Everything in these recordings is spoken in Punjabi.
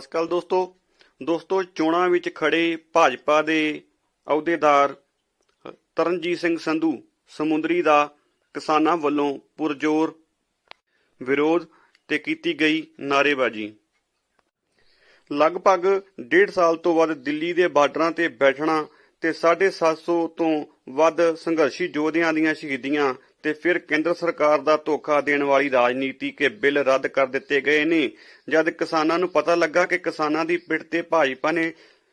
ਸਤਿ ਸ਼੍ਰੀ ਅਕਾਲ ਦੋਸਤੋ ਦੋਸਤੋ ਚੋਣਾਂ ਵਿੱਚ ਖੜੇ ਭਾਜਪਾ ਦੇ ਅਹੁਦੇਦਾਰ ਤਰਨਜੀਤ ਸਿੰਘ ਸੰਧੂ ਸਮੁੰਦਰੀ ਦਾ ਕਿਸਾਨਾਂ ਵੱਲੋਂ ਪੁਰਜੋਰ ਵਿਰੋਧ ਤੇ ਕੀਤੀ ਗਈ ਨਾਅਰੇਬਾਜ਼ੀ। ਲਗਭਗ ਡੇਢ ਸਾਲ ਤੋਂ ਵੱਧ ਦਿੱਲੀ ਦੇ ਬਾਰਡਰਾਂ ਤੇ ਬੈਠਣਾ ਤੇ 750 ਤੋਂ ਵੱਧ ਸੰਘਰਸ਼ੀ ਯੋਧਿਆਂ ਦੀਆਂ ਸ਼ਹੀਦੀਆਂ ਤੇ ਫਿਰ ਕੇਂਦਰ ਸਰਕਾਰ ਦਾ ਧੋਖਾ ਦੇਣ ਵਾਲੀ ਰਾਜਨੀਤੀ ਕੇ ਬਿੱਲ ਰੱਦ ਕਰ ਦਿੱਤੇ ਗਏ ਨੇ। ਜਦ ਕਿਸਾਨਾਂ ਨੂੰ ਪਤਾ ਲੱਗਾ ਕਿ ਕਿਸਾਨਾਂ ਦੀ ਪਿੱਠ ਤੇ ਭਾਜਪਾ ਨੇ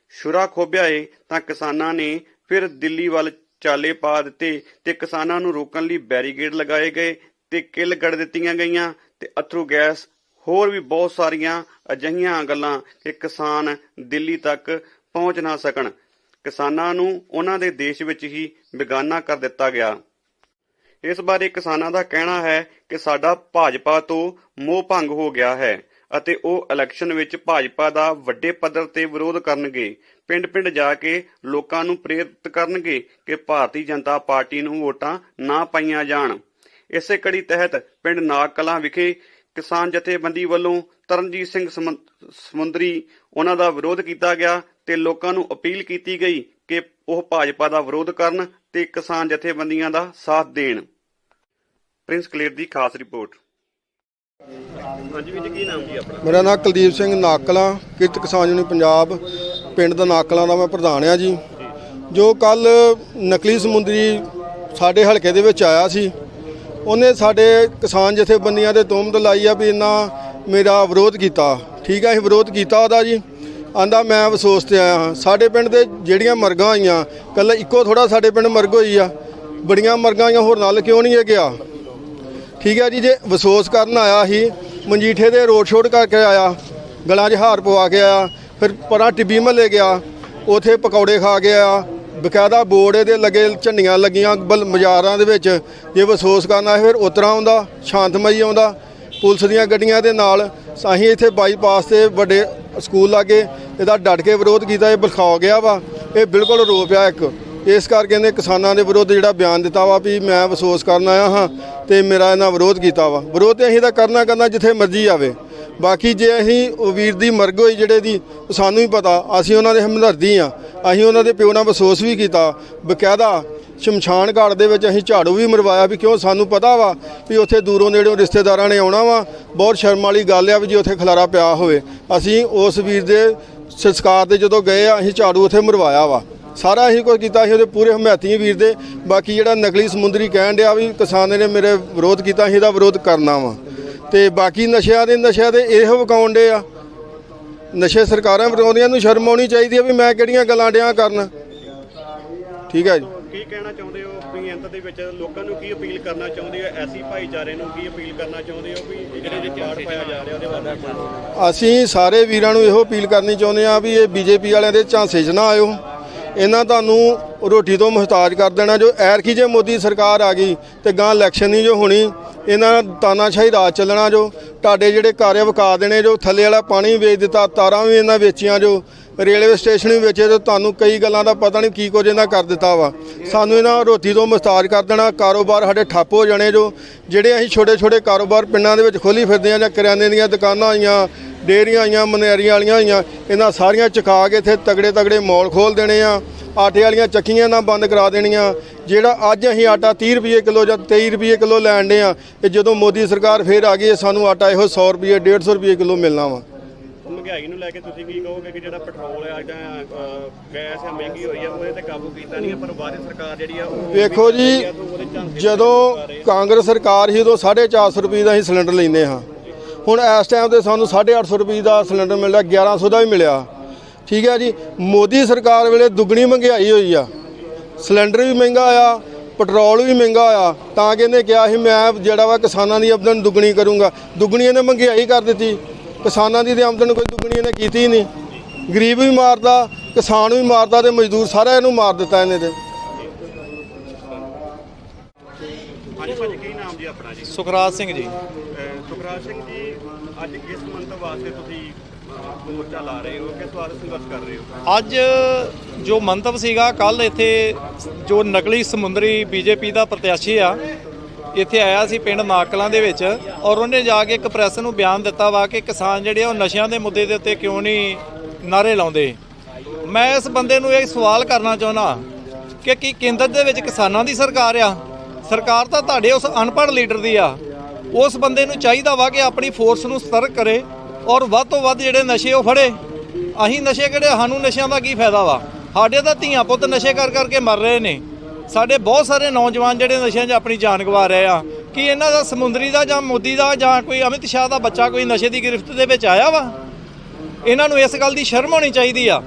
ਸ਼ੁਰਾ ਖੋਭਿਆ ਏ, ਤਾਂ ਕਿਸਾਨਾਂ ਨੇ ਫਿਰ ਦਿੱਲੀ ਵੱਲ ਚਾਲੇ ਪਾ ਦਿੱਤੇ ਤੇ ਕਿਸਾਨਾਂ ਨੂੰ ਰੋਕਣ ਲਈ ਬੈਰੀਗੇਡ ਲਗਾਏ ਗਏ ਤੇ ਕਿੱਲ ਗੜ ਦਿੱਤੀਆਂ ਗਈਆਂ ਤੇ ਅਥਰੂ ਗੈਸ, ਹੋਰ ਵੀ ਬਹੁਤ ਸਾਰੀਆਂ ਅਜਿਹੀਆਂ ਗੱਲਾਂ ਕਿ ਕਿਸਾਨ ਦਿੱਲੀ ਤੱਕ ਪਹੁੰਚ ਨਾ ਸਕਣ। ਕਿਸਾਨਾਂ ਨੂੰ ਉਹਨਾਂ ਦੇ ਦੇਸ਼ ਵਿੱਚ ਹੀ ਬੇਗਾਨਾ ਕਰ ਦਿੱਤਾ ਗਿਆ। ਇਸ ਬਾਰੇ ਕਿਸਾਨਾਂ ਦਾ ਕਹਿਣਾ ਹੈ ਕਿ ਸਾਡਾ ਭਾਜਪਾ ਤੋਂ ਮੋਹ ਭੰਗ ਹੋ ਗਿਆ ਹੈ ਅਤੇ ਉਹ ਇਲੈਕਸ਼ਨ ਵਿੱਚ ਭਾਜਪਾ ਦਾ ਵੱਡੇ ਪੱਧਰ ਤੇ ਵਿਰੋਧ ਕਰਨਗੇ। ਪਿੰਡ-ਪਿੰਡ ਜਾ ਕੇ ਲੋਕਾਂ ਨੂੰ ਪ੍ਰੇਰਿਤ ਕਰਨਗੇ ਕਿ ਭਾਰਤੀ ਜਨਤਾ ਪਾਰਟੀ ਨੂੰ ਵੋਟਾਂ ਨਾ ਪਾਈਆਂ ਜਾਣ। ਇਸੇ ਕੜੀ ਤਹਿਤ ਪਿੰਡ ਨਾਗ ਕਲਾਂ ਵਿਖੇ ਕਿਸਾਨ ਜਥੇਬੰਦੀ ਵੱਲੋਂ ਤਰਨਜੀਤ ਸਿੰਘ ਸਮੁੰਦਰੀ ਉਹਨਾਂ ਦਾ ਵਿਰੋਧ ਕੀਤਾ ਗਿਆ ਤੇ ਲੋਕਾਂ ਨੂੰ ਅਪੀਲ ਕੀਤੀ ਗਈ ਕਿ ਉਹ ਭਾਜਪਾ ਦਾ ਵਿਰੋਧ ਕਰਨ ਤੇ ਕਿਸਾਨ ਜਥੇਬੰਦੀਆਂ ਦਾ ਸਾਥ ਦੇਣ। ਪ੍ਰਿੰਸ ਕਲੇਰ ਦੀ ਖਾਸ ਰਿਪੋਰਟ। ਹਾਂਜੀ ਵੀਰ ਜੀ ਕੀ ਨਾਮ ਜੀ ਆਪਣਾ? ਮੇਰਾ ਨਾਮ ਕੁਲਦੀਪ ਸਿੰਘ ਨਾਕਲਾਂ ਕਿਰਤ ਕਿਸਾਨ ਯੂਨੀਅਨ ਪੰਜਾਬ ਪਿੰਡ ਦਾ ਨਾਕਲਾਂ ਦਾ ਮੈਂ ਪ੍ਰਧਾਨ ਆ ਜੀ। ਜੋ ਕੱਲ ਨਕਲੀ ਸਮੁੰਦਰੀ ਸਾਡੇ ਹਲਕੇ ਦੇ ਵਿੱਚ ਆਇਆ ਸੀ ਉਹਨੇ ਸਾਡੇ ਕਿਸਾਨ ਜਥੇਬੰਦੀਆਂ ਦੇ ਤੋਮਤ ਲਾਈ ਆ ਵੀ ਇਹਨਾਂ ਮੇਰਾ ਵਿਰੋਧ ਕੀਤਾ। ਠੀਕ ਆ ਅਸੀਂ ਵਿਰੋਧ ਕੀਤਾ ਉਹਦਾ ਜੀ। ਆਂਦਾ, ਮੈਂ ਅਫਸੋਸ ਤੇ ਆਇਆ ਹਾਂ। ਸਾਡੇ ਪਿੰਡ ਦੇ ਜਿਹੜੀਆਂ ਮਰਗਾਂ ਆਈਆਂ, ਕੱਲ ਇੱਕੋ ਥੋੜਾ ਸਾਡੇ ਪਿੰਡ ਮਰਗ ਹੋਈ ਆ। ਬੜੀਆਂ ਮਰਗਾਂ ਆਈਆਂ, ਹੋਰ ਨਾਲ ਕਿਉਂ ਨਹੀਂ ਇਹ ਗਿਆ ਠੀਕ ਹੈ ਜੀ, ਜੇ ਵਿਸੋਸ ਕਰਨ ਆਇਆ ਸੀ, ਮਨਜੀਠੇ ਦੇ ਰੋਡ ਸ਼ੋਡ ਕਰਕੇ ਆਇਆ, ਗਲਾਂ 'ਚ ਹਾਰ ਪਵਾ ਕੇ ਆਇਆ, ਫਿਰ ਪਰਾਂ ਟਿੱਬੀ ਮਹੱਲੇ ਗਿਆ, ਉਥੇ ਪਕੌੜੇ ਖਾ ਕੇ ਆਇਆ, ਬਕਾਇਦਾ ਬੋਰਡ ਇਹਦੇ ਲੱਗੇ, ਝੰਡੀਆਂ ਲੱਗੀਆਂ, ਬਲ ਬਾਜ਼ਾਰਾਂ ਦੇ ਵਿੱਚ। ਜੇ ਵਿਸੋਸ ਕਰਨ ਆਇਆ, ਫਿਰ ਉਤਰਾ ਆਉਂਦਾ, ਸ਼ਾਂਤਮਈ ਆਉਂਦਾ, ਪੁਲਿਸ ਦੀਆਂ ਗੱਡੀਆਂ ਦੇ ਨਾਲ ਅਸੀਂ ਇੱਥੇ ਬਾਈਪਾਸ ਤੇ ਵੱਡੇ ਸਕੂਲ ਲਾਗੇ ਇਹਦਾ ਡਟ ਕੇ ਵਿਰੋਧ ਕੀਤਾ, ਇਹ ਬਲਖਾਓ ਗਿਆ ਵਾ। ਇਹ ਬਿਲਕੁਲ ਰੋ ਪਿਆ ਇੱਕ। ਇਸ ਕਰਕੇ ਇਹਨੇ ਕਿਸਾਨਾਂ ਦੇ ਵਿਰੁੱਧ ਜਿਹੜਾ ਬਿਆਨ ਦਿੱਤਾ ਵਾ ਵੀ ਮੈਂ ਅਫਸੋਸ ਕਰਨ ਆਇਆ ਹਾਂ ਤੇ ਮੇਰਾ ਇਹਨਾਂ ਵਿਰੋਧ ਕੀਤਾ ਵਾ। ਵਿਰੋਧ ਤੇ ਅਸੀਂ ਤਾਂ ਕਰਨਾ ਕਰਨਾ ਜਿੱਥੇ ਮਰਜ਼ੀ ਆਵੇ। ਬਾਕੀ ਜੇ ਅਸੀਂ ਉਹ ਵੀਰ ਦੀ ਮਰਗ ਹੋਈ ਜਿਹੜੇ ਦੀ, ਸਾਨੂੰ ਵੀ ਪਤਾ, ਅਸੀਂ ਉਹਨਾਂ ਦੇ ਹਮਦਰਦੀ ਆ। ਅਸੀਂ ਉਹਨਾਂ ਦੇ ਪਿਓ ਨਾਲ ਅਫਸੋਸ ਵੀ ਕੀਤਾ। ਬਕਾਇਦਾ ਸ਼ਮਸ਼ਾਨ ਘਾਟ ਦੇ ਵਿੱਚ ਅਸੀਂ ਝਾੜੂ ਵੀ ਮਰਵਾਇਆ ਵੀ ਕਿਉਂ? ਸਾਨੂੰ ਪਤਾ ਵਾ ਵੀ ਉੱਥੇ ਦੂਰੋਂ ਨੇੜਿਓਂ ਰਿਸ਼ਤੇਦਾਰਾਂ ਨੇ ਆਉਣਾ ਵਾ। ਬਹੁਤ ਸ਼ਰਮ ਵਾਲੀ ਗੱਲ ਆ ਵੀ ਜੇ ਉੱਥੇ ਖਲਾਰਾ ਪਿਆ ਹੋਵੇ। ਅਸੀਂ ਉਸ ਵੀਰ ਦੇ ਸੰਸਕਾਰ ਤੇ ਜਦੋਂ ਗਏ ਆ, ਅਸੀਂ ਝਾੜੂ ਉੱਥੇ ਮਰਵਾਇਆ ਵਾ। ਸਾਰਾ ਅਸੀਂ ਕੁਝ ਕੀਤਾ ਸੀ ਉਹਦੇ ਪੂਰੇ ਹਮਾਇਤੀ ਵੀਰ ਦੇ। ਬਾਕੀ ਜਿਹੜਾ ਨਕਲੀ ਸਮੁੰਦਰੀ ਕਹਿਣ ਡਿਆ ਵੀ ਕਿਸਾਨ ਨੇ ਮੇਰੇ ਵਿਰੋਧ ਕੀਤਾ ਸੀ ਇਹਦਾ ਵਿਰੋਧ ਕਰਨਾ ਵਾ। ਤੇ ਬਾਕੀ ਨਸ਼ਿਆਂ ਦੇ ਨਸ਼ਿਆਂ ਦੇ ਇਹੋ ਵਿਕਾਉਣ ਡੇ ਆ। ਨਸ਼ੇ ਸਰਕਾਰਾਂ ਵਿਰੋਧੀਆਂ ਨੂੰ ਸ਼ਰਮ ਆਉਣੀ ਚਾਹੀਦੀ ਹੈ ਵੀ ਮੈਂ ਕਿਹੜੀਆਂ ਗੱਲਾਂ ਡਿਆਂ ਕਰਨ। ਠੀਕ ਹੈ ਜੀ। ਕੀ ਕਹਿਣਾ ਚਾਹੁੰਦੇ ਹੋ? ਤੁਸੀਂ ਅੰਤ ਦੇ ਵਿੱਚ ਲੋਕਾਂ ਨੂੰ ਕੀ ਅਪੀਲ ਕਰਨਾ ਚਾਹੁੰਦੇ ਹੋ? ਐਸੀ ਭਾਈਚਾਰੇ ਨੂੰ ਕੀ ਅਪੀਲ ਕਰਨਾ ਚਾਹੁੰਦੇ ਹੋ ਵੀ ਜਿਹੜੇ ਜੇ ਪਾੜ ਪਾਇਆ ਜਾ ਰਿਹਾ ਉਹਦੇ ਬਾਰੇ? ਅਸੀਂ ਸਾਰੇ ਵੀਰਾਂ ਨੂੰ ਇਹੋ ਅਪੀਲ ਕਰਨੀ ਚਾਹੁੰਦੇ ਆ ਵੀ ਇਹ ਬੀਜੇਪੀ ਵਾਲਿਆਂ ਦੇ ਝਾਂਸੇ 'ਚ ਨਾ ਆਇਓ। ਇਹਨਾਂ ਤੁਹਾਨੂੰ ਰੋਟੀ ਤੋਂ ਮੁਹਤਾਜ ਕਰ ਦੇਣਾ ਜੋ ਐਰਕੀ ਜੇ ਮੋਦੀ ਸਰਕਾਰ ਆ ਗਈ ਤੇ ਗਾਂ ਇਲੈਕਸ਼ਨ ਨਹੀਂ ਜੋ ਹੋਣੀ, ਇਹਨਾਂ ਤਾਨਾਸ਼ਾਹੀ ਰਾਜ ਚੱਲਣਾ ਜੋ, ਤੁਹਾਡੇ ਜਿਹੜੇ ਘਰ ਵਿਕਾ ਦੇਣੇ ਜੋ, ਥੱਲੇ ਵਾਲਾ ਪਾਣੀ ਵੀ ਵੇਚ ਦਿੱਤਾ, ਤਾਰਾਂ ਵੀ ਇਹਨਾਂ ਵੇਚੀਆਂ ਜੋ ਰੇਲਵੇ ਸਟੇਸ਼ਨ ਵੀ ਵੇਚੇ ਤੇ ਤੁਹਾਨੂੰ ਕਈ ਗੱਲਾਂ ਦਾ ਪਤਾ ਨਹੀਂ ਕੀ ਕੁਝ ਇਹਨਾਂ ਕਰ ਦਿੱਤਾ ਵਾ। ਸਾਨੂੰ ਇਹਨਾਂ ਰੋਟੀ ਤੋਂ ਮੁਸਤਾਜ ਕਰ ਦੇਣਾ, ਕਾਰੋਬਾਰ ਸਾਡੇ ਠੱਪ ਹੋ ਜਾਣੇ ਜੋ। ਜਿਹੜੇ ਅਸੀਂ ਛੋਟੇ ਛੋਟੇ ਕਾਰੋਬਾਰ ਪਿੰਡਾਂ ਦੇ ਵਿੱਚ ਖੋਲੀ ਫਿਰਦੇ ਆ ਜਾਂ ਕਰਿਆਨੇ ਦੀਆਂ ਦੁਕਾਨਾਂ ਆਈਆਂ, ਡੇਅਰੀਆਂ ਆਈਆਂ, ਮਨਿਆਰੀਆਂ ਵਾਲੀਆਂ ਆਈਆਂ, ਇਹਨਾਂ ਸਾਰੀਆਂ ਚੁਕਾ ਕੇ ਇੱਥੇ ਤਗੜੇ ਤਗੜੇ ਮੌਲ ਖੋਲ ਦੇਣੇ ਆ। ਆਟੇ ਵਾਲੀਆਂ ਚੱਕੀਆਂ ਨਾ ਬੰਦ ਕਰਾ ਦੇਣੀਆਂ। ਜਿਹੜਾ ਅੱਜ ਅਸੀਂ ਆਟਾ 30 ਰੁਪਏ ਕਿਲੋ ਜਾਂ 23 ਰੁਪਏ ਕਿਲੋ ਲੈਣ ਦੇ ਆ ਤੇ ਜਦੋਂ ਮੋਦੀ ਸਰਕਾਰ ਫੇਰ ਆ ਗਈ ਸਾਨੂੰ ਆਟਾ ਇਹੋ 100 ਰੁਪਏ 150 ਰੁਪਏ ਕਿਲੋ ਮਿਲਣਾ ਵਾ। ਮਹਿੰਗਾਈ ਨੂੰ ਲੈ ਕੇ ਤੁਸੀਂ ਕੀ ਕਹੋਗੇ ਕਿ ਜਿਹੜਾ ਪੈਟਰੋਲ ਆ ਜਾਂ ਗੈਸ ਆ ਮਹਿੰਗੀ ਹੋਈ ਆ ਉਹਦੇ ਤੇ ਕਾਬੂ ਕੀਤਾ ਨਹੀਂ ਪਰ ਬਾਅਦ ਸਰਕਾਰ ਜਿਹੜੀ ਆ ਉਹ ਵੇਖੋ ਜੀ ਜਦੋਂ ਕਾਂਗਰਸ ਸਰਕਾਰ ਸੀ ਉਦੋਂ 450 ਰੁਪਏ ਦਾ ਅਸੀਂ ਸਿਲੰਡਰ ਲੈਂਦੇ ਹਾਂ। ਹੁਣ ਇਸ ਟਾਈਮ ਤੇ ਸਾਨੂੰ 850 ਰੁਪਏ ਦਾ ਸਿਲੰਡਰ ਮਿਲਦਾ 1100 ਦਾ ਵੀ ਮਿਲਿਆ। ਠੀਕ ਹੈ ਜੀ ਮੋਦੀ ਸਰਕਾਰ ਵੇਲੇ ਦੁੱਗਣੀ ਮਹਿੰਗਾਈ ਹੋਈ ਆ। ਸਿਲੰਡਰ ਵੀ ਮਹਿੰਗਾ ਆ ਪੈਟਰੋਲ ਵੀ ਮਹਿੰਗਾ ਆ। ਤਾਂ ਕਹਿੰਦੇ ਕਿਹਾ ਸੀ ਮੈਂ ਜਿਹੜਾ ਵਾ ਕਿਸਾਨਾਂ ਦੀ ਆਮਦਨ ਦੁੱਗਣੀ ਕਰੂੰਗਾ। ਦੁੱਗਣੀ ਇਹਨੇ ਮਹਿੰਗਾਈ ਕਰ ਦਿੱਤੀ। ਕਿਸਾਨਾਂ ਦੀ ਤੇ ਆਮਦਨ ਕੋਈ ਦੁੱਗਣੀ ਇਹਨੇ ਕੀਤੀ ਹੀ ਨਹੀਂ। ਗਰੀਬ ਵੀ ਮਾਰਦਾ ਕਿਸਾਨ ਵੀ ਮਾਰਦਾ ਤੇ ਮਜ਼ਦੂਰ ਸਾਰਾ ਇਹਨੂੰ ਮਾਰ ਦਿੱਤਾ ਇਹਨੇ ਤੇ। ਹਾਂਜੀ ਭਾਜੀ ਕੀ ਨਾਮ ਜੀ ਆਪਣਾ ਜੀ? ਸੁਖਰਾਜ ਸਿੰਘ ਜੀ। ਸੁਖਰਾਜ ਸਿੰਘ ਜੀ ਅੱਜ ਕਿਸ ਮੰਤਵ ਵਾਸਤੇ ਤੁਸੀਂ ਮੋਰਚਾ ਲਾ ਰਹੇ ਹੋ? ਕਿਸ ਵਾਸਤੇ ਸੰਘਰਸ਼ ਕਰ ਰਹੇ ਹੋ? ਅੱਜ ਜੋ ਮੰਤਵ ਸੀਗਾ ਕੱਲ ਇੱਥੇ ਜੋ ਨਕਲੀ ਸਮੁੰਦਰੀ ਬੀਜੇਪੀ ਦਾ ਪ੍ਰਤਿਆਸ਼ੀ ਆ ਇੱਥੇ ਆਇਆ ਸੀ ਪਿੰਡ ਨਾਕਲਾਂ ਦੇ ਵਿੱਚ ਔਰ ਉਹਨੇ ਜਾ ਕੇ ਇੱਕ ਪ੍ਰੈਸ ਨੂੰ ਬਿਆਨ ਦਿੱਤਾ ਵਾ ਕਿ ਕਿਸਾਨ ਜਿਹੜੇ ਆ ਉਹ ਨਸ਼ਿਆਂ ਦੇ ਮੁੱਦੇ ਦੇ ਉੱਤੇ ਕਿਉਂ ਨਹੀਂ ਨਾਰੇ ਲਾਉਂਦੇ। ਮੈਂ ਇਸ ਬੰਦੇ ਨੂੰ ਇਹ ਸਵਾਲ ਕਰਨਾ ਚਾਹੁੰਦਾ ਕਿ ਕੀ ਕੇਂਦਰ ਦੇ ਵਿੱਚ ਕਿਸਾਨਾਂ ਦੀ ਸਰਕਾਰ ਆ? ਸਰਕਾਰ ਤਾਂ ਤੁਹਾਡੇ ਉਸ ਅਨਪੜ੍ਹ ਲੀਡਰ ਦੀ ਆ। ਉਸ ਬੰਦੇ ਨੂੰ ਚਾਹੀਦਾ ਵਾ ਕਿ ਆਪਣੀ ਫੋਰਸ ਨੂੰ ਸਤਰਕ ਕਰੇ ਔਰ ਵੱਧ ਤੋਂ ਵੱਧ ਜਿਹੜੇ ਨਸ਼ੇ ਉਹ ਫੜੇ। ਅਸੀਂ ਨਸ਼ੇ ਕਿਹੜੇ ਸਾਨੂੰ ਨਸ਼ਿਆਂ ਦਾ ਕੀ ਫਾਇਦਾ ਵਾ? ਸਾਡੇ ਤਾਂ ਧੀਆਂ ਪੁੱਤ ਨਸ਼ੇ ਕਰ ਕਰਕੇ ਮਰ ਰਹੇ ਨੇ। ਸਾਡੇ ਬਹੁਤ ਸਾਰੇ ਨੌਜਵਾਨ ਜਿਹੜੇ ਨਸ਼ਿਆਂ 'ਚ ਆਪਣੀ ਜਾਨ ਗਵਾ ਰਹੇ ਆ, ਕਿ ਇਹਨਾਂ ਦਾ ਸਮੁੰਦਰੀ ਦਾ ਜਾਂ ਮੋਦੀ ਦਾ ਜਾਂ ਕੋਈ ਅਮਿਤ ਸ਼ਾਹ ਦਾ ਬੱਚਾ ਕੋਈ ਨਸ਼ੇ ਦੀ ਗ੍ਰਿਫਤ ਦੇ ਵਿੱਚ ਆਇਆ ਵਾ? ਇਹਨਾਂ ਨੂੰ ਇਸ ਗੱਲ ਦੀ ਸ਼ਰਮ ਹੋਣੀ ਚਾਹੀਦੀ ਆ।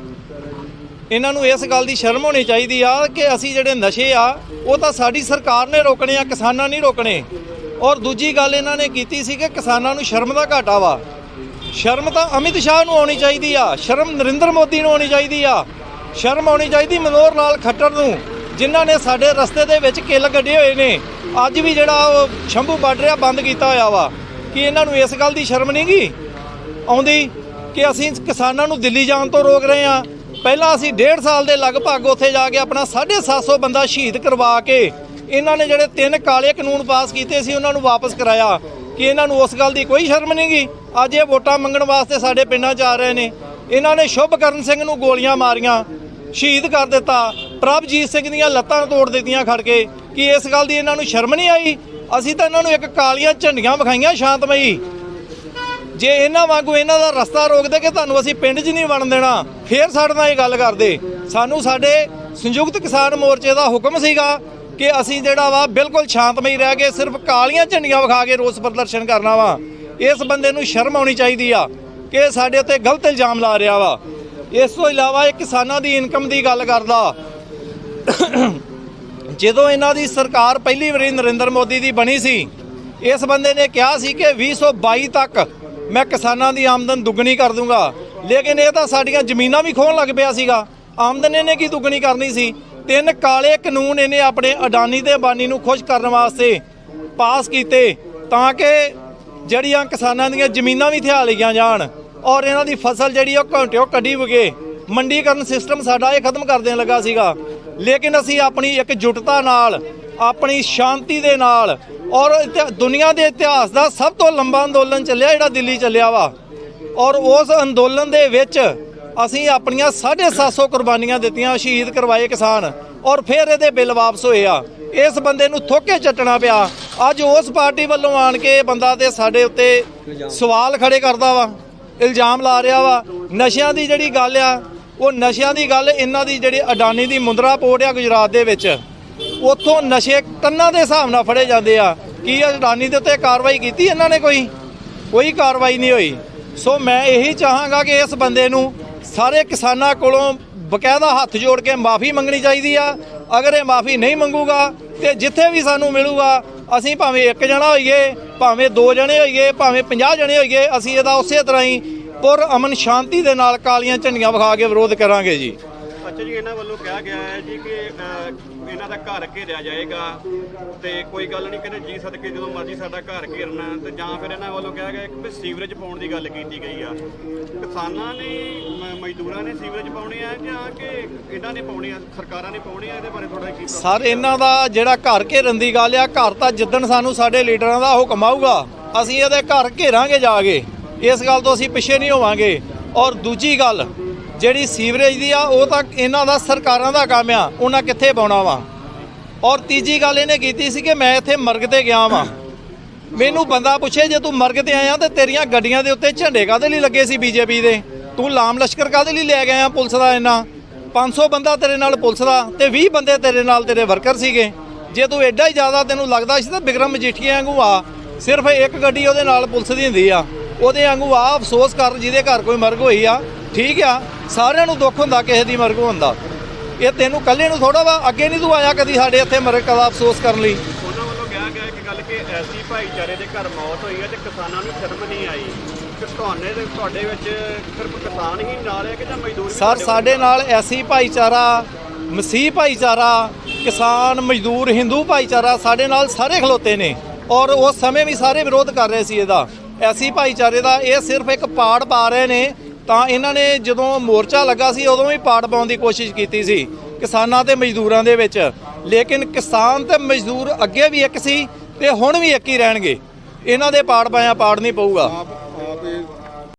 ਇਹਨਾਂ ਨੂੰ ਇਸ ਗੱਲ ਦੀ ਸ਼ਰਮ ਹੋਣੀ ਚਾਹੀਦੀ ਆ ਕਿ ਅਸੀਂ ਜਿਹੜੇ ਨਸ਼ੇ ਆ, ਉਹ ਤਾਂ ਸਾਡੀ ਸਰਕਾਰ ਨੇ ਰੋਕਣੇ ਆ, ਕਿਸਾਨਾਂ ਨਹੀਂ ਰੋਕਣੇ। ਔਰ ਦੂਜੀ ਗੱਲ ਇਹਨਾਂ ਨੇ ਕੀਤੀ ਸੀ ਕਿ ਕਿਸਾਨਾਂ ਨੂੰ ਸ਼ਰਮ ਦਾ ਘਾਟਾ ਵਾ। ਸ਼ਰਮ ਤਾਂ ਅਮਿਤ ਸ਼ਾਹ ਨੂੰ ਆਉਣੀ ਚਾਹੀਦੀ ਆ, ਸ਼ਰਮ ਨਰਿੰਦਰ ਮੋਦੀ ਨੂੰ ਆਉਣੀ ਚਾਹੀਦੀ ਆ। ਸ਼ਰਮ ਆਉਣੀ ਚਾਹੀਦੀ ਮਨੋਹਰ ਲਾਲ ਖੱਟਰ ਨੂੰ। ਜਿਨ੍ਹਾਂ ਨੇ ਸਾਡੇ ਰਸਤੇ ਦੇ ਵਿੱਚ ਕਿੱਲ ਗੱਡੇ ਹੋਏ ਨੇ, ਅੱਜ ਵੀ ਜਿਹੜਾ ਉਹ ਸ਼ੰਭੂ ਬਾਰਡਰ ਆ ਬੰਦ ਕੀਤਾ ਹੋਇਆ ਵਾ। ਕਿ ਇਹਨਾਂ ਨੂੰ ਇਸ ਗੱਲ ਦੀ ਸ਼ਰਮ ਨਹੀਂ ਗੀ? ਆਉਂਦੀ ਕਿ ਅਸੀਂ ਕਿਸਾਨਾਂ ਨੂੰ ਦਿੱਲੀ ਜਾਣ ਤੋਂ ਰੋਕ ਰਹੇ ਹਾਂ। ਪਹਿਲਾਂ ਅਸੀਂ ਡੇਢ ਸਾਲ ਦੇ ਲਗਭਗ ਉੱਥੇ ਜਾ ਕੇ ਆਪਣਾ 750 ਬੰਦਾ ਸ਼ਹੀਦ ਕਰਵਾ ਕੇ ਇਹਨਾਂ ਨੇ ਜਿਹੜੇ ਤਿੰਨ ਕਾਲੇ ਕਾਨੂੰਨ ਪਾਸ ਕੀਤੇ ਸੀ, ਉਹਨਾਂ ਨੂੰ ਵਾਪਸ ਕਰਾਇਆ। ਕਿ ਇਹਨਾਂ ਨੂੰ ਉਸ ਗੱਲ ਦੀ ਕੋਈ ਸ਼ਰਮ ਨਹੀਂ ਗੀ? ਅੱਜ ਇਹ ਵੋਟਾਂ ਮੰਗਣ ਵਾਸਤੇ ਸਾਡੇ ਪਿੰਡਾਂ 'ਚ ਆ ਰਹੇ ਨੇ। ਇਹਨਾਂ ਨੇ ਸ਼ੁਭਕਰਨ ਸਿੰਘ ਨੂੰ ਗੋਲੀਆਂ ਮਾਰੀਆਂ, ਸ਼ਹੀਦ ਕਰ ਦਿੱਤਾ। ਪ੍ਰਭਜੀਤ ਸਿੰਘ ਦੀਆਂ ਲੱਤਾਂ ਤੋੜ ਦਿੱਤੀਆਂ ਖੜ ਕੇ ਕਿ ਇਸ ਗੱਲ ਦੀ ਇਹਨਾਂ ਨੂੰ ਸ਼ਰਮ ਨਹੀਂ ਆਈ? ਅਸੀਂ ਤਾਂ ਇਹਨਾਂ ਨੂੰ ਇੱਕ ਕਾਲੀਆਂ ਝੰਡੀਆਂ ਵਿਖਾਈਆਂ ਸ਼ਾਂਤਮਈ। ਜੇ ਇਹਨਾਂ ਵਾਂਗੂ ਇਹਨਾਂ ਦਾ ਰਸਤਾ ਰੋਕਦੇ ਕਿ ਤੁਹਾਨੂੰ ਅਸੀਂ ਪਿੰਡ 'ਚ ਨਹੀਂ ਵੜਨ ਦੇਣਾ, ਫੇਰ ਸਾਡੇ ਨਾਲ ਇਹ ਗੱਲ ਕਰਦੇ। ਸਾਨੂੰ ਸਾਡੇ ਸੰਯੁਕਤ ਕਿਸਾਨ ਮੋਰਚੇ ਦਾ ਹੁਕਮ ਸੀਗਾ ਕਿ ਅਸੀਂ ਜਿਹੜਾ ਵਾ ਬਿਲਕੁਲ ਸ਼ਾਂਤਮਈ ਰਹਿ ਕੇ ਸਿਰਫ ਕਾਲੀਆਂ ਝੰਡੀਆਂ ਵਿਖਾ ਕੇ ਰੋਸ ਪ੍ਰਦਰਸ਼ਨ ਕਰਨਾ ਵਾ। ਇਸ ਬੰਦੇ ਨੂੰ ਸ਼ਰਮ ਆਉਣੀ ਚਾਹੀਦੀ ਆ ਕਿ ਸਾਡੇ ਉੱਤੇ ਗਲਤ ਇਲਜ਼ਾਮ ਲਾ ਰਿਹਾ ਵਾ। ਇਸ ਤੋਂ ਇਲਾਵਾ ਇਹ ਕਿਸਾਨਾਂ ਦੀ ਇਨਕਮ ਦੀ ਗੱਲ ਕਰਦਾ। ਜਦੋਂ ਇਹਨਾਂ ਦੀ ਸਰਕਾਰ ਪਹਿਲੀ ਵਾਰੀ ਨਰਿੰਦਰ ਮੋਦੀ ਦੀ ਬਣੀ ਸੀ, ਇਸ ਬੰਦੇ ਨੇ ਕਿਹਾ ਸੀ ਕਿ 2022 ਤੱਕ ਮੈਂ ਕਿਸਾਨਾਂ ਦੀ ਆਮਦਨ ਦੁੱਗਣੀ ਕਰ ਦੂੰਗਾ। ਲੇਕਿਨ ਇਹ ਤਾਂ ਸਾਡੀਆਂ ਜ਼ਮੀਨਾਂ ਵੀ ਖੋਹਣ ਲੱਗ ਪਿਆ ਸੀਗਾ। ਆਮਦਨ ਇਹਨੇ ਕੀ ਦੁੱਗਣੀ ਕਰਨੀ ਸੀ? ਤਿੰਨ ਕਾਲੇ ਕਾਨੂੰਨ ਇਹਨੇ ਆਪਣੇ ਅਡਾਨੀ ਤੇ ਬਾਨੀ ਨੂੰ ਖੁਸ਼ ਕਰਨ ਵਾਸਤੇ ਪਾਸ ਕੀਤੇ ਤਾਂ ਕਿ ਜਿਹੜੀਆਂ ਕਿਸਾਨਾਂ ਦੀਆਂ ਜ਼ਮੀਨਾਂ ਵੀ ਥਿਆ ਲਈਆਂ ਜਾਣ ਔਰ ਇਹਨਾਂ ਦੀ ਫਸਲ ਜਿਹੜੀ ਉਹ ਘੰਟਿਓ ਕੱਢੀ ਵਗੇ। ਮੰਡੀਕਰਨ ਸਿਸਟਮ ਸਾਡਾ ਇਹ ਖਤਮ ਕਰ ਦੇਣ ਲੱਗਾ ਸੀਗਾ। ਲੇਕਿਨ ਅਸੀਂ ਆਪਣੀ ਇੱਕ ਜੁਟਤਾ ਨਾਲ, ਆਪਣੀ ਸ਼ਾਂਤੀ ਦੇ ਨਾਲ ਔਰ ਇਤਿਹਾ- ਦੁਨੀਆ ਦੇ ਇਤਿਹਾਸ ਦਾ ਸਭ ਤੋਂ ਲੰਬਾ ਅੰਦੋਲਨ ਚੱਲਿਆ, ਜਿਹੜਾ ਦਿੱਲੀ ਚੱਲਿਆ ਵਾ। ਔਰ ਉਸ ਅੰਦੋਲਨ ਦੇ ਵਿੱਚ ਅਸੀਂ ਆਪਣੀਆਂ 750 ਕੁਰਬਾਨੀਆਂ ਦਿੱਤੀਆਂ, ਸ਼ਹੀਦ ਕਰਵਾਏ ਕਿਸਾਨ ਔਰ ਫਿਰ ਇਹਦੇ ਬਿੱਲ ਵਾਪਸ ਹੋਏ ਆ। ਇਸ ਬੰਦੇ ਨੂੰ ਥੋਕੇ ਚੱਟਣਾ ਪਿਆ। ਅੱਜ ਉਸ ਪਾਰਟੀ ਵੱਲੋਂ ਆਣ ਕੇ ਇਹ ਬੰਦਾ ਤੇ ਸਾਡੇ ਉੱਤੇ ਸਵਾਲ ਖੜੇ ਕਰਦਾ ਵਾ, ਇਲਜ਼ਾਮ ਲਾ ਰਿਹਾ ਵਾ। ਨਸ਼ਿਆਂ ਦੀ ਜਿਹੜੀ ਗੱਲ ਆ ਉਹ ਨਸ਼ਿਆਂ ਦੀ ਗੱਲ, ਇਹਨਾਂ ਦੀ ਜਿਹੜੀ ਅਡਾਨੀ ਦੀ ਮੁੰਦਰਾ ਪੋਰਟ ਆ ਗੁਜਰਾਤ ਦੇ ਵਿੱਚ, ਉੱਥੋਂ ਨਸ਼ੇ ਟੰਨਾਂ ਦੇ ਹਿਸਾਬ ਨਾਲ ਫੜੇ ਜਾਂਦੇ ਆ। ਕੀ ਅਡਾਨੀ ਦੇ ਉੱਤੇ ਕਾਰਵਾਈ ਕੀਤੀ ਇਹਨਾਂ ਨੇ ਕੋਈ? ਕੋਈ ਕਾਰਵਾਈ ਨਹੀਂ ਹੋਈ। ਸੋ ਮੈਂ ਇਹੀ ਚਾਹਾਂਗਾ ਕਿ ਇਸ ਬੰਦੇ ਨੂੰ ਸਾਰੇ ਕਿਸਾਨਾਂ ਕੋਲੋਂ ਬਕਾਇਦਾ ਹੱਥ ਜੋੜ ਕੇ ਮਾਫੀ ਮੰਗਣੀ ਚਾਹੀਦੀ ਆ। ਅਗਰ ਇਹ ਮਾਫੀ ਨਹੀਂ ਮੰਗੂਗਾ ਤੇ ਜਿੱਥੇ ਵੀ ਸਾਨੂੰ ਮਿਲੂਗਾ, ਅਸੀਂ ਭਾਵੇਂ ਇੱਕ ਜਣਾ ਹੋਈਏ, ਭਾਵੇਂ ਦੋ ਜਣੇ ਹੋਈਏ, ਭਾਵੇਂ 50 ਜਣੇ ਹੋਈਏ, ਅਸੀਂ ਇਹਦਾ ਉਸੇ ਤਰ੍ਹਾਂ ਹੀ ਪੁਰ ਅਮਨ ਸ਼ਾਂਤੀ ਦੇ ਨਾਲ ਕਾਲੀਆਂ ਝੰਡੀਆਂ ਵਿਖਾ ਕੇ ਵਿਰੋਧ ਕਰਾਂਗੇ ਜੀ। ਅੱਛਾ ਜੀ ਇਹਨਾਂ ਵੱਲੋਂ ਕਿਹਾ ਗਿਆ ਹੈ ਜੀ ਕਿ ਇਹਨਾਂ ਦਾ ਘਰ ਘੇਰਿਆ ਜਾਏਗਾ ਤੇ ਕੋਈ ਗੱਲ ਨਹੀਂ ਕਹਿੰਦੇ ਜੀ ਸਦਕੇ ਜਦੋਂ ਮਰਜ਼ੀ ਸਾਡਾ ਘਰ ਘੇਰਨਾ ਤੇ ਜਾਂ ਫਿਰ ਇਹਨਾਂ ਵੱਲੋਂ ਕਿਹਾ ਗਿਆ ਕਿ ਸੀਵਰੇਜ ਪਾਉਣ ਦੀ ਗੱਲ ਕੀਤੀ ਗਈ ਆ। ਕਿਸਾਨਾਂ ਨੇ ਮ- ਮਜ਼ਦੂਰਾਂ ਨੇ ਸੀਵਰੇਜ ਪਾਉਣੇ ਆ ਜਾਂ ਕਿ ਇਹਨਾਂ ਨੇ ਪਾਉਣੇ ਆ ਸਰਕਾਰਾਂ ਨੇ ਪਾਉਣੇ ਆ? ਇਹਦੇ ਬਾਰੇ ਥੋੜਾ ਕੀ ਸਰ ਇਹਨਾਂ ਦਾ ਜਿਹੜਾ ਘਰ ਘੇਰਨ ਦੀ ਗੱਲ ਆ ਘਰ ਤਾਂ ਜਿੱਦਣ ਸਾਨੂੰ ਸਾਡੇ ਲੀਡਰਾਂ ਦਾ ਹੁਕਮ ਆਊਗਾ ਅਸੀਂ ਇਹਦੇ ਘਰ ਘੇਰਾਂਗੇ ਜਾ ਕੇ। ਇਸ ਗੱਲ ਤੋਂ ਅਸੀਂ ਪਿੱਛੇ ਨਹੀਂ ਹੋਵਾਂਗੇ। ਔਰ ਦੂਜੀ ਗੱਲ, ਜਿਹੜੀ ਸੀਵਰੇਜ ਦੀ ਆ, ਉਹ ਤਾਂ ਇਹਨਾਂ ਦਾ ਸਰਕਾਰਾਂ ਦਾ ਕੰਮ ਆ, ਉਹਨਾਂ ਕਿੱਥੇ ਪਾਉਣਾ ਵਾ? ਔਰ ਤੀਜੀ ਗੱਲ ਇਹਨੇ ਕੀਤੀ ਸੀ ਕਿ ਮੈਂ ਇੱਥੇ ਮਰਗ ਤੇ ਗਿਆ ਵਾਂ। ਮੈਨੂੰ ਬੰਦਾ ਪੁੱਛੇ, ਜੇ ਤੂੰ ਮਰਗ ਤੇ ਆਇਆ ਤੇ ਤੇਰੀਆਂ ਗੱਡੀਆਂ ਦੇ ਉੱਤੇ ਝੰਡੇ ਕਾਦੇ ਲਈ ਲੱਗੇ ਸੀ ਬੀਜੇਪੀ ਦੇ? ਤੂੰ ਲਾਮ ਲਸ਼ਕਰ ਕਾਦੇ ਲਈ ਲੈ ਗਿਆ ਪੁਲਿਸ ਦਾ ਇੰਨਾ? 500 ਬੰਦਾ ਤੇਰੇ ਨਾਲ ਪੁਲਿਸ ਦਾ ਤੇ 20 ਬੰਦੇ ਤੇਰੇ ਨਾਲ ਤੇਰੇ ਵਰਕਰ ਸੀਗੇ। ਜੇ ਤੂੰ ਐਡਾ ਹੀ ਜ਼ਿਆਦਾ ਤੈਨੂੰ ਲੱਗਦਾ ਸੀ ਤਾਂ ਬਿਕਰਮ ਮਜੀਠੀਆ ਵਾਂਗੂ ਆ। ਸਿਰਫ ਇੱਕ ਗੱਡੀ ਉਹਦੇ ਨਾਲ ਪੁਲਿਸ ਦੀ ਹੁੰਦੀ ਆ। ਉਹਦੇ ਵਾਂਗੂ ਆ ਅਫਸੋਸ ਕਰ ਜਿਹਦੇ ਘਰ ਕੋਈ ਮਰਗ ਹੋਈ ਆ ਠੀਕ ਆ ਸਾਰਿਆਂ ਨੂੰ ਦੁੱਖ ਹੁੰਦਾ ਕਿਸੇ ਦੀ ਮਰਗ ਹੁੰਦਾ। ਇਹ ਤੈਨੂੰ ਕੱਲੇ ਨੂੰ ਥੋੜਾ ਵਾ ਅੱਗੇ ਨਹੀਂ ਤੂੰ ਆਇਆ ਕਦੀ ਸਾਡੇ ਇੱਥੇ ਮਰਗ ਦਾ ਅਫਸੋਸ ਕਰਨ ਲਈ। ਉਹਨਾਂ ਵੱਲੋਂ ਕਿਹਾ ਗਿਆ ਇੱਕ ਗੱਲ ਕਿ ਐਸੀ ਭਾਈਚਾਰੇ ਦੇ ਘਰ ਮੌਤ ਹੋਈ ਹੈ ਤੇ ਕਿਸਾਨਾਂ ਨੂੰ ਸ਼ਰਮ ਨਹੀਂ ਆਈ। ਕਿ ਤੁਹਾਡੇ ਤੇ ਤੁਹਾਡੇ ਵਿੱਚ ਸਿਰਫ ਕਿਸਾਨ ਹੀ ਨਾਲ ਹੈ ਕਿ ਜਾਂ ਮਜ਼ਦੂਰ ਵੀ ਸਰ ਸਾਡੇ ਨਾਲ ਐਸੀ ਭਾਈਚਾਰਾ ਮਸੀਹ ਭਾਈਚਾਰਾ ਕਿਸਾਨ ਮਜ਼ਦੂਰ ਹਿੰਦੂ ਭਾਈਚਾਰਾ ਸਾਡੇ ਨਾਲ ਸਾਰੇ ਖਲੋਤੇ ਨੇ। ਔਰ ਉਸ ਸਮੇਂ ਵੀ ਸਾਰੇ ਵਿਰੋਧ ਕਰ ਰਹੇ ਸੀ ਇਹਦਾ। ਐਸੀ ਭਾਈਚਾਰੇ ਦਾ ਇਹ ਸਿਰਫ ਇੱਕ ਪਾੜ ਪਾ ਰਹੇ ਨੇ, ਤਾਂ ਇਹਨਾਂ ਨੇ ਜਦੋਂ ਮੋਰਚਾ ਲੱਗਾ ਸੀ, ਉਦੋਂ ਵੀ ਪਾੜ ਪਾਉਣ ਦੀ ਕੋਸ਼ਿਸ਼ ਕੀਤੀ ਸੀ, ਕਿਸਾਨਾਂ ਤੇ ਮਜ਼ਦੂਰਾਂ ਦੇ ਵਿੱਚ। ਲੇਕਿਨ ਕਿਸਾਨ ਤੇ ਮਜ਼ਦੂਰ ਅੱਗੇ ਵੀ ਇੱਕ ਸੀ ਤੇ ਹੁਣ ਵੀ ਇੱਕ ਹੀ ਰਹਿਣਗੇ। ਇਹਨਾਂ ਦੇ ਪਾੜ ਪਾਇਆ ਪਾੜ ਨਹੀਂ ਪਊਗਾ।